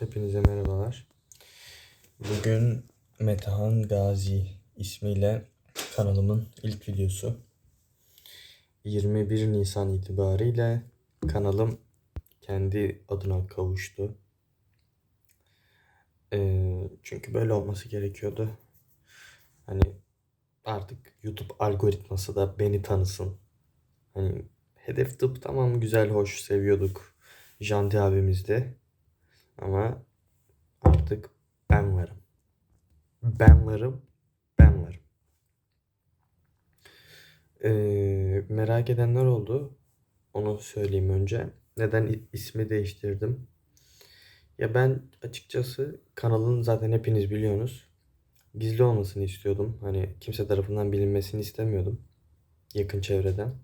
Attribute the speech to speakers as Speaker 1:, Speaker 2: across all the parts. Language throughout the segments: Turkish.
Speaker 1: Hepinize merhabalar. Bugün Metehan Gazi ismiyle kanalımın ilk videosu. 21 Nisan itibariyle kanalım kendi adına kavuştu. Ee, çünkü böyle olması gerekiyordu. Hani artık YouTube algoritması da beni tanısın. Hani hedef tıp tamam güzel hoş seviyorduk. Janti abimiz de. Ama artık ben varım. Ben varım. Ben varım. Ee, merak edenler oldu. Onu söyleyeyim önce. Neden ismi değiştirdim? Ya ben açıkçası kanalın zaten hepiniz biliyorsunuz. Gizli olmasını istiyordum. Hani kimse tarafından bilinmesini istemiyordum. Yakın çevreden.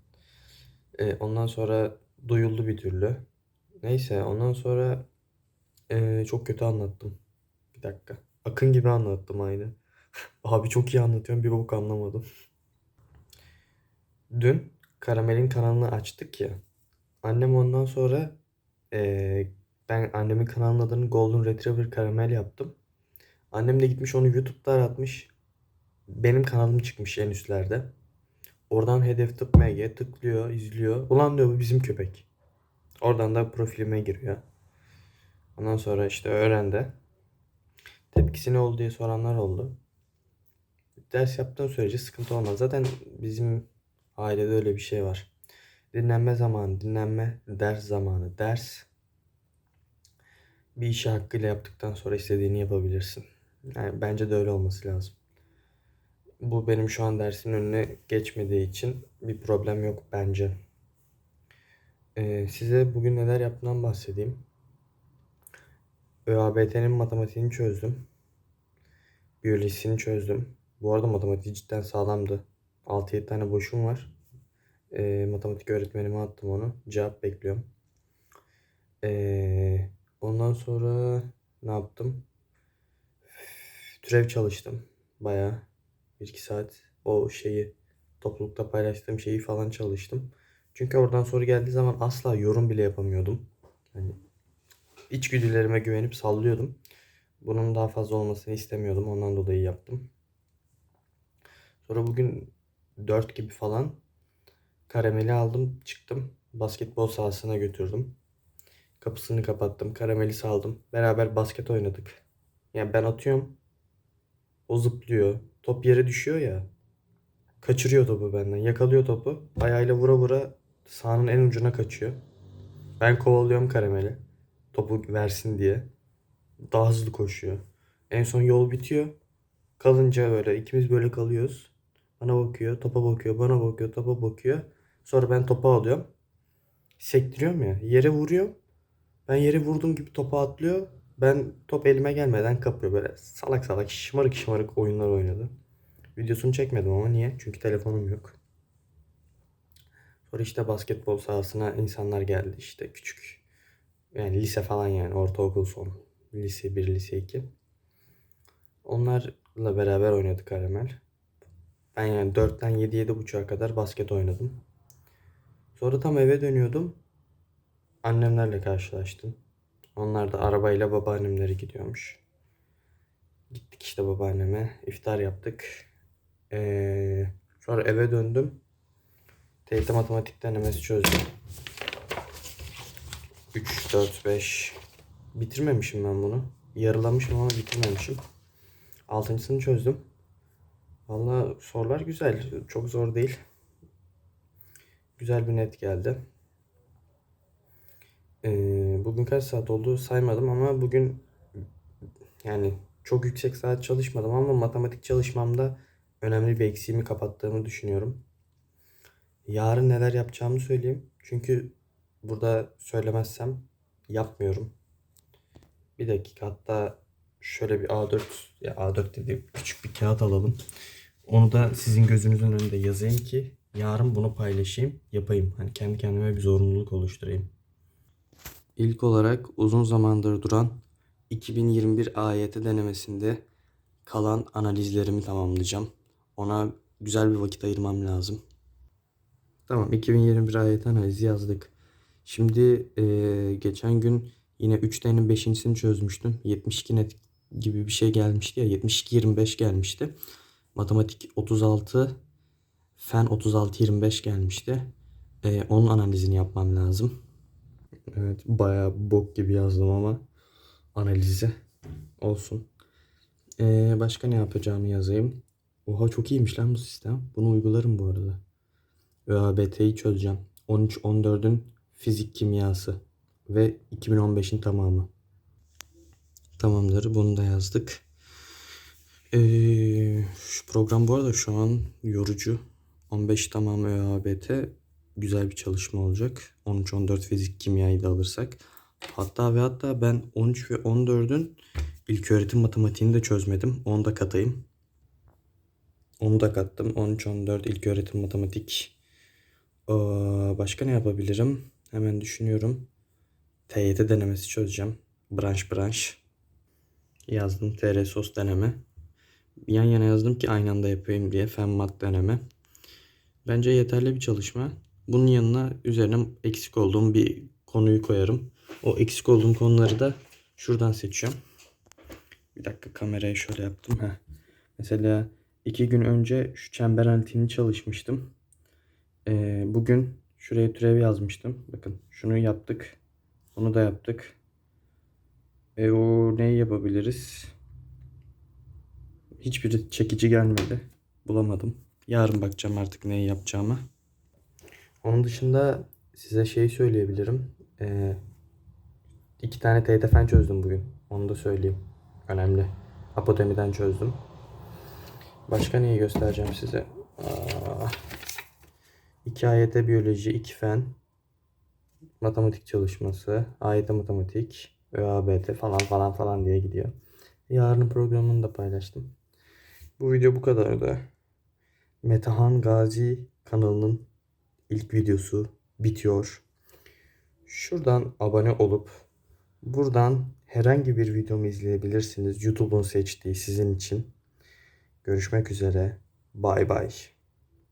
Speaker 1: Ee, ondan sonra duyuldu bir türlü. Neyse ondan sonra ee, çok kötü anlattım. Bir dakika. Akın gibi anlattım aynı. Abi çok iyi anlatıyorum bir bok anlamadım. Dün Karamel'in kanalını açtık ya. Annem ondan sonra ee, ben annemin kanalının adını Golden Retriever Karamel yaptım. Annem de gitmiş onu YouTube'da aratmış. Benim kanalım çıkmış en üstlerde. Oradan hedef tıp MG tıklıyor, izliyor. Ulan diyor bu bizim köpek. Oradan da profilime giriyor. Ondan sonra işte öğrendi. Tepkisi ne oldu diye soranlar oldu. Ders yaptığın sürece sıkıntı olmaz. Zaten bizim ailede öyle bir şey var. Dinlenme zamanı, dinlenme, ders zamanı, ders. Bir işi hakkıyla yaptıktan sonra istediğini yapabilirsin. Yani bence de öyle olması lazım. Bu benim şu an dersin önüne geçmediği için bir problem yok bence. Ee, size bugün neler yaptığımdan bahsedeyim. ÖABT'nin matematiğini çözdüm. Biyolojisini çözdüm. Bu arada matematiği cidden sağlamdı. 6-7 tane boşum var. Ee, matematik öğretmenime attım onu. Cevap bekliyorum. Ee, ondan sonra ne yaptım? Türev çalıştım. Bayağı. 1-2 saat o şeyi toplulukta paylaştığım şeyi falan çalıştım. Çünkü oradan soru geldiği zaman asla yorum bile yapamıyordum. Hani içgüdülerime güvenip sallıyordum. Bunun daha fazla olmasını istemiyordum. Ondan dolayı yaptım. Sonra bugün 4 gibi falan karameli aldım çıktım. Basketbol sahasına götürdüm. Kapısını kapattım. Karameli saldım. Beraber basket oynadık. Yani ben atıyorum. O zıplıyor. Top yere düşüyor ya. Kaçırıyor topu benden. Yakalıyor topu. Ayağıyla vura vura sahanın en ucuna kaçıyor. Ben kovalıyorum karameli. Topu versin diye. Daha hızlı koşuyor. En son yol bitiyor. Kalınca böyle ikimiz böyle kalıyoruz. Bana bakıyor, topa bakıyor, bana bakıyor, topa bakıyor. Sonra ben topu alıyorum. Sektiriyorum ya. Yere vuruyor. Ben yere vurduğum gibi topa atlıyor. Ben top elime gelmeden kapıyor. Böyle salak salak şımarık şımarık oyunlar oynadı. Videosunu çekmedim ama niye? Çünkü telefonum yok. Sonra işte basketbol sahasına insanlar geldi işte küçük. Yani lise falan yani ortaokul son. Lise 1, lise 2. Onlarla beraber oynadık Karamel. Ben yani 4'ten 7 7.30'a kadar basket oynadım. Sonra tam eve dönüyordum. Annemlerle karşılaştım. Onlar da arabayla babaannemlere gidiyormuş. Gittik işte babaanneme. iftar yaptık. Ee, sonra eve döndüm. TYT matematik denemesi çözdüm. 3, 4, 5. Bitirmemişim ben bunu. Yarılamışım ama bitirmemişim. Altıncısını çözdüm. Valla sorular güzel. Çok zor değil. Güzel bir net geldi. Ee, bugün kaç saat oldu saymadım ama bugün yani çok yüksek saat çalışmadım ama matematik çalışmamda önemli bir eksiğimi kapattığımı düşünüyorum. Yarın neler yapacağımı söyleyeyim. Çünkü burada söylemezsem yapmıyorum. Bir dakika hatta şöyle bir A4 ya A4 dediğim küçük bir kağıt alalım. Onu da sizin gözünüzün önünde yazayım ki yarın bunu paylaşayım, yapayım. Hani kendi kendime bir zorunluluk oluşturayım. İlk olarak uzun zamandır duran 2021 AYT denemesinde kalan analizlerimi tamamlayacağım. Ona güzel bir vakit ayırmam lazım. Tamam 2021 AYT analizi yazdık. Şimdi eee, geçen gün Yine 3D'nin 5.sini çözmüştüm. 72 net gibi bir şey gelmişti ya. 72-25 gelmişti. Matematik 36, fen 36-25 gelmişti. Ee, onun analizini yapmam lazım. Evet bayağı bok gibi yazdım ama analizi olsun. Ee, başka ne yapacağımı yazayım. Oha çok iyiymiş lan bu sistem. Bunu uygularım bu arada. ÖABT'yi çözeceğim. 13-14'ün fizik kimyası ve 2015'in tamamı. Tamamdır. Bunu da yazdık. Ee, şu program bu arada şu an yorucu. 15 tamamı ÖABT güzel bir çalışma olacak. 13-14 fizik kimyayı da alırsak. Hatta ve hatta ben 13 ve 14'ün ilk öğretim matematiğini de çözmedim. Onu da katayım. Onu da kattım. 13-14 ilk öğretim matematik. Ee, başka ne yapabilirim? Hemen düşünüyorum. TYT denemesi çözeceğim. Branş branş. Yazdım TR sos deneme. Yan yana yazdım ki aynı anda yapayım diye. Fen mat deneme. Bence yeterli bir çalışma. Bunun yanına üzerine eksik olduğum bir konuyu koyarım. O eksik olduğum konuları da şuradan seçiyorum. Bir dakika kamerayı şöyle yaptım. Heh. Mesela iki gün önce şu çember analitiğini çalışmıştım. Ee, bugün şuraya türev yazmıştım. Bakın şunu yaptık. Onu da yaptık. E o neyi yapabiliriz? Hiçbiri çekici gelmedi. Bulamadım. Yarın bakacağım artık neyi yapacağıma. Onun dışında size şey söyleyebilirim. Ee, iki tane TYT fen çözdüm bugün. Onu da söyleyeyim. Önemli. Apotemiden çözdüm. Başka neyi göstereceğim size? Aa, iki AYT biyoloji, iki fen, matematik çalışması, AYT matematik, ÖABT falan falan falan diye gidiyor. Yarının programını da paylaştım. Bu video bu kadardı. Metehan Gazi kanalının ilk videosu bitiyor. Şuradan abone olup buradan herhangi bir videomu izleyebilirsiniz. YouTube'un seçtiği sizin için. Görüşmek üzere. Bay bay.